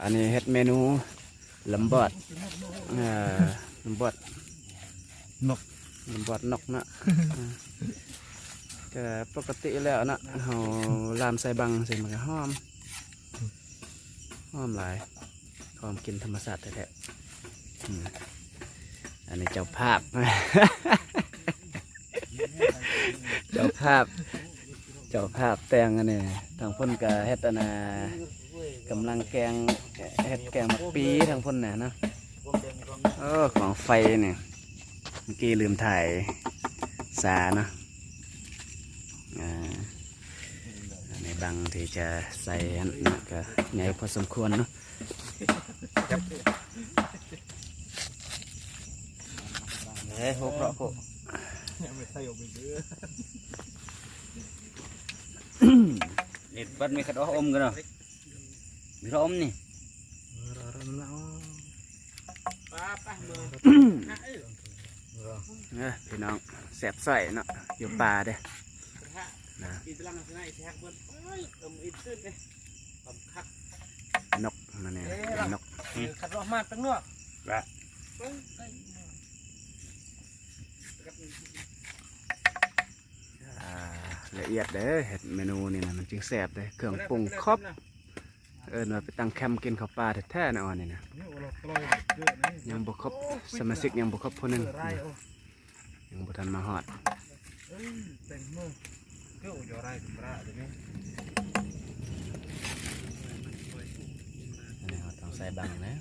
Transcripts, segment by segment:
อันนี้เฮ็ดเมนูลำบอดเอ่อลำบอดนกลำบอดนกนะอ่าก็ปกติแล้วนะเฮาลามใส่บังใส่มันก็หอมหอมหลายหอมกินธรรมชาติแท้ๆอืมอันนี้เจ้าภาพ เจ้าภาพ เจ้าภาพแต่งอันนี้ทางพ่นก็เฮ็ดอันน่ะกำลังแกง เฮ็ดแกงมักปีทางพ่นน่ะเนาะเออของไฟเนี่ยเมื่อกี้ลืมถ่ายสาเนาะอ่าอันนี้บังที่จะใส่อันนั้นก็ใหญ่พอสมควรเนาะเฮ้ยหกเราโกนี่บัดมีขัดอมกันเนาะมีอมนี่ เออพี่น้องแสบใส่เนาะอยู่ป่าเด้นะนกมันเนี่ยเป็นกขัดรอมาตั้งนอกอ่าละเอียดเด้อเห็ดเมนูนี่นะมันจึงแสบเลยเครื่องปรุงครบเอินว่าไปตั้งแคมป์กินข้าวปลาแท้ๆนะอ่อนนี่นะ ยังบุครบสมาชิกยังบุครบผู้หนึงยังบุทันมาฮอดแต่งมือเกี่ยวอยู่ไรกับระเดี๋ยวนี้อันนี้เราต้องใส่บังนะ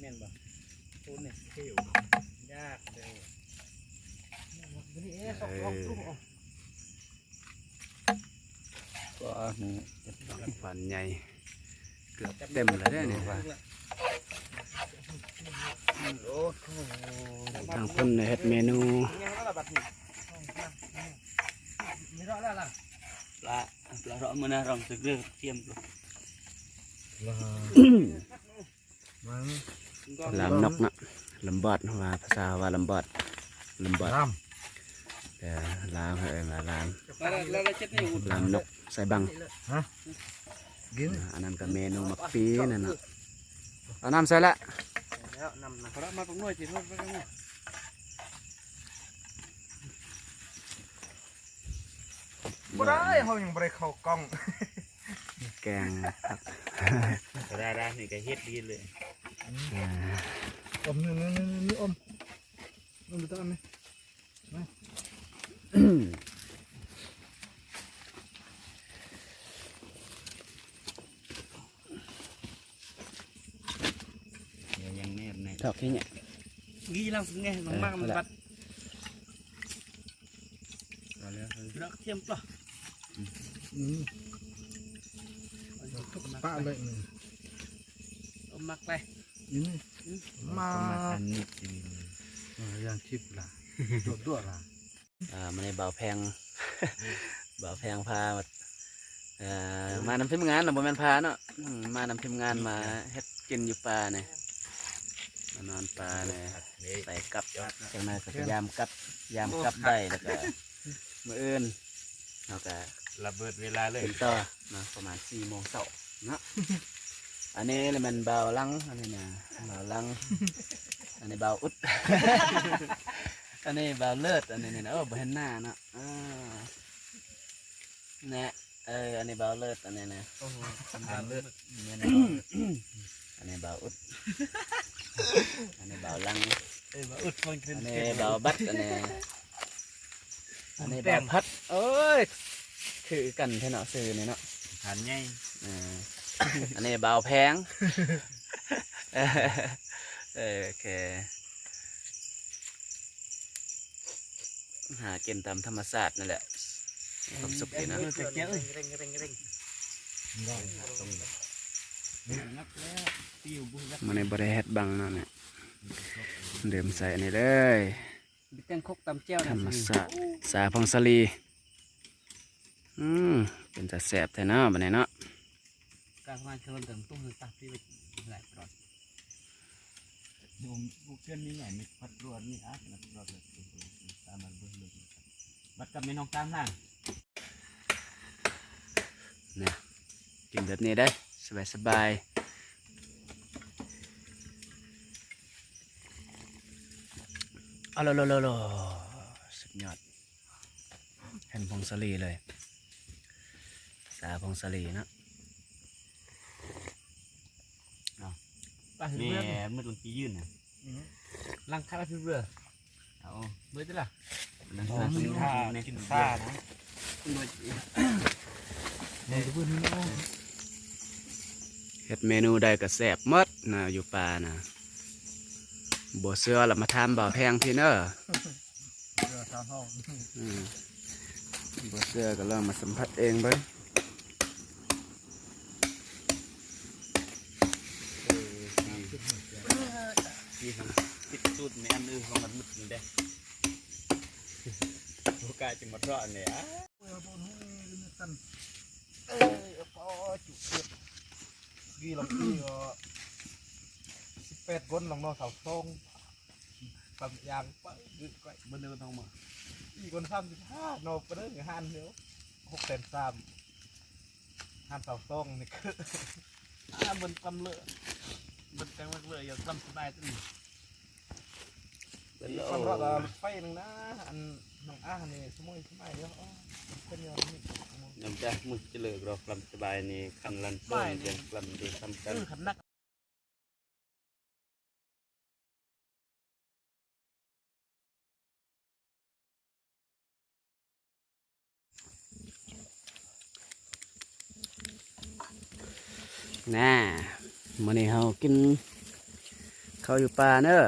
แม่นบ่ตูนเนี่ยเกี่ยวยากเลยนี่เอ๊ะสองสองตุ้มออก ก็หมูฝันใหญ่เกือบเต็มเลยเด้อเนี่ยว่าโอ้โหทางคนเฮ็ดเมนูยังก็ระบาดนี่ไม่รอดแล้วล่ะปลาปลาเรามันนะรองสึกเรื่องเทียมตัวลามนกนะลำบอดว่าภาษาว่าลำบอดลำบอด แต่ลามเอ้ยมาลามแล้วแล้วเจ็ดนี่อุ่นลามนกใส่บังกินอันนั้นก็เมนู ยังบ่ได้เข้ากล้องแกงผักได้ได้นี่ก็เฮ็ดดีเลยอ่าอมนี่นี่นี่อมอมตัวนี้เดี๋ยวยังแนบในดอกที่เนี่ยงี้ลังสึกไงน้องมากมันบัดเราเทียมปลาอืมทุกปะเลยนี่เอามักไปนี่มาอันนี้สิอย่างชิบล่ะโดดด้วยล่ะ อ่ามันในเบาแพงเบาแพงพามาเอ่อมานำทีมงานนะบ่แม่นพาเนาะอืมมานำทีมงานมาเฮ็ดกินอยู่ป่าเนี่ยมานอนป่าเนี่ยใส่กับจังนั้นก็พยายามกับยามกับได้แล้วก็มื้ออื่นเราก็ระเบิดเวลาเลยเป็นต่อมาประมาณสี่โมงเช้าเนาะอันนี้เลยมันเบาลังอันนี้นะเบาลังอันนี้เบาอุด อันนี้เบาเลิศอันนี้เนี่ยนะโอ้เบเห็นหน้าเนาะอ่าเนี่ยเอออันนี้เบาเลิศอันนี้นะโอ้โหทานเลือดเนี่ยนะอันนี้เบาอุดอันนี้เบาลังเอ้ยมาอึดมันขึ้นอันนี้เบาบัดอันนี้อันนี้เบาพัดโอ้ยคือกันแท่เนาะซื้อนี่เนาะหันไงอ่าอันนี้เบาแพงเออเออโอเค หากินตามธรรมชาตินั่นแหละมีความสุขดีนะเจ๊เจ๊เอ้ยเร่งเร่งเร่งนักแล้วติวบุญมันในบริเฮ็ดบังเนาะเนี่ยเดิมใส่อันนี้เลยบิดแตงคกตำแจ้วธรรมชาติสาพองสลีอืมเป็นจะแสบแท้เนาะบันนี้เนาะการมาเชิญถึงตุ้มตาพี่ไปหลายปลอด ดูบุกเกินนี่ใหญ่ไม่พัดรวดนี่อะพัดรวดเลยตามมาเบิ่งเลยบัดกับม่น้องตามนั่งนะกินแบบนี้ได้สบายสบายๆเอาโลโลโลโลสุดยอดแห่นพงศลีเลย สาพงศลีเนาะ ป้าเห็นนี่เบื่อมืดลงที่ยื่นนะลังคาพี่เบื่อเอาเบื่อจ้ะล่ะนั่นอ๋อคือกินข้าวในกินข้าข้าววนะเบื่อนี่เนาะเฮ็ดเมนูใดก็แซ่บหมดนะอยู่ป่านะบ่เสื้อละมาทำบ่าวแพงพี่เนอะเบื่อชาวห้องอืมบ่เสื้อก็ลองมาสัมผัสเองเบิ่ งที่ทำติดสูตรในอันอื่นของมันมุดนี่ได้โอกาสจะมาทอดเนี่ยอะเบื่อนหูสั่นเอ้ยพอจุกเจ็บกี่ลองกี่ก็สิบแปดคนลองนอเสาทรงตำยางไปดึกไปบนเดินทางมาอีกคนสามสิบห้านอไปเรื่องหันเดียวหกแสนสามหันเสาทรงนี่คืออ่าบนกำเลือ มันกำเลืออย่าทำสบายตั้งมันรอดเราไฟหนึ่งนะอันน้องอ้านี่สมุยสมัยเดียวอ๋อเป็นยอดนี่น้ำจ้ามือจะเลิกเรากลำสบายนี่คันลันต้นเดียงกลำดีทำกันคือขันนักน่า มื้อนี้เฮากินข้าวอยู่ป่าเนอะ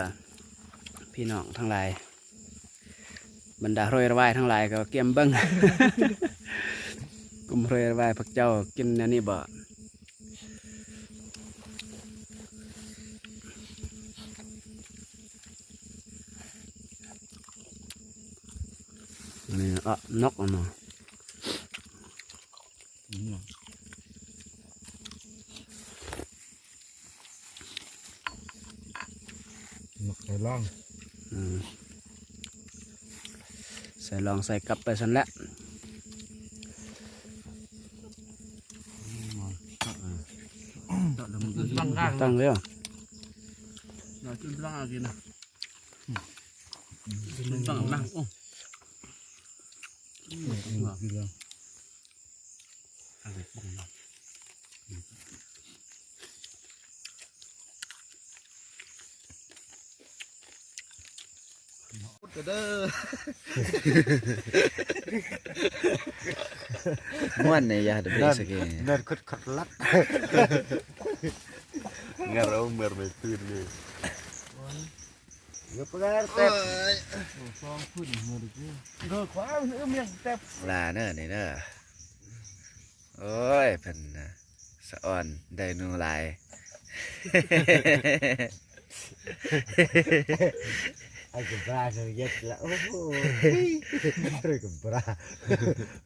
พี่น้องทั้งหลายบรรดาโรยระวายทั้งหลายก็เกียมเบิ้งกุมโรยระวายพวกเจ้ากินแนวนี้บ่นี่อะนกอะเนาะ นกไก่ ล่องอืมใส่ลองใส่กลับไปสันแหละตั้งข้างตั้งเลยเหรอเราจุดตั้งอะไรนะตั้งนั่งโอ้เด้อม่วนในยาเดบิสกีเดินขุด ขัดลักงั้นเราเมื่อไม่ตื่นเลยเดี๋ยวไปกันเต็มฟองขึ้นมือดิเด้อขวาเนื้อเมียงเต็มลาเนอะนี่เนอะโอ้ยเพิ่นน่ะสะอ่อนได้หนูหลาย ไอ้กับปลาเนื้อ